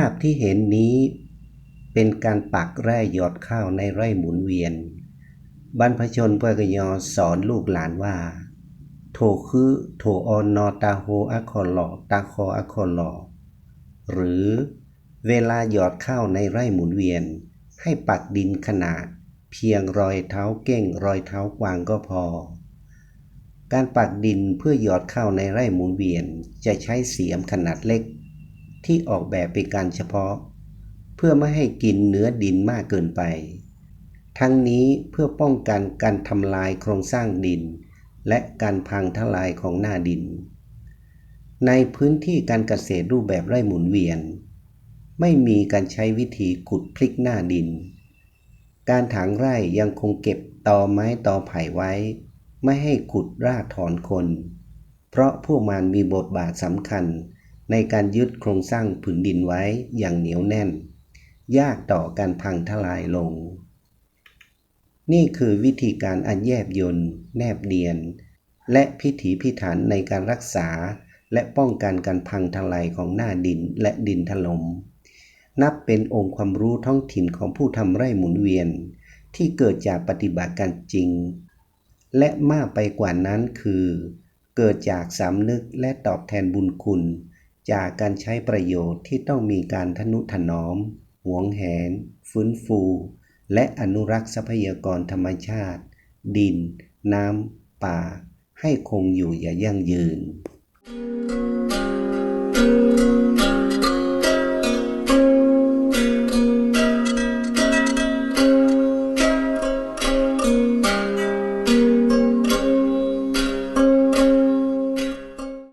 าพที่เห็นนี้ เป็นการปักแร่หยอดข้าวในไร่หมุนเวียน บรรพชนพกยอสอนลูกหลานว่า โถคือโถออนนอตาโฮอะคอลอตาคออะคอลอหรือเวลาหยอดข้าวในไร่หมุนเวียน ให้ปักดินขนาด เพียงรอยเท้าเก้งรอยเท้ากวางก็พอ การปักดินเพื่อหยอดข้าวในไร่หมุนเวียนจะใช้เสียมขนาดเล็ก ที่ออกแบบเป็นการเฉพาะ เพื่อไม่ให้กินเนื้อดินมากเกินไป ทั้งนี้เพื่อป้องกันการทำลายโครงสร้างดิน และการพังทลายของหน้าดิน ในพื้นที่การเกษตรรูปแบบไร่หมุนเวียน ไม่มีการใช้วิธีขุดพลิกหน้าดิน การถางไร่ยังคงเก็บตอไม้ตอไผ่ไว้ ไม่ให้ขุดรากถอนคน เพราะพวกมันมีบทบาทสำคัญ ในการยึดโครงสร้างผืนดินไว้อย่างเหนียวแน่น ยากต่อการพังทลายลง นี่คือวิธีการอันแยบยนต์แนบเนียน และพิถีพิถันในการรักษา และป้องกันการพังทลายของหน้าดินและดินถลม่มนับเป็นองค์ความรู้ท้องถิ่นของผู้ทำไร่หมุนเวียน ที่เกิดจากปฏิบัติการจริง และมากไปกว่านั้นคือ เกิดจากสำนึกและตอบแทนบุญคุณ จากการใช้ประโยชน์ที่ต้องมีการทนุถนอม หวงแหน ฟื้นฟู และอนุรักษ์ทรัพยากรธรรมชาติ ดิน น้ำ ป่า ให้คงอยู่อย่ายั่งยืน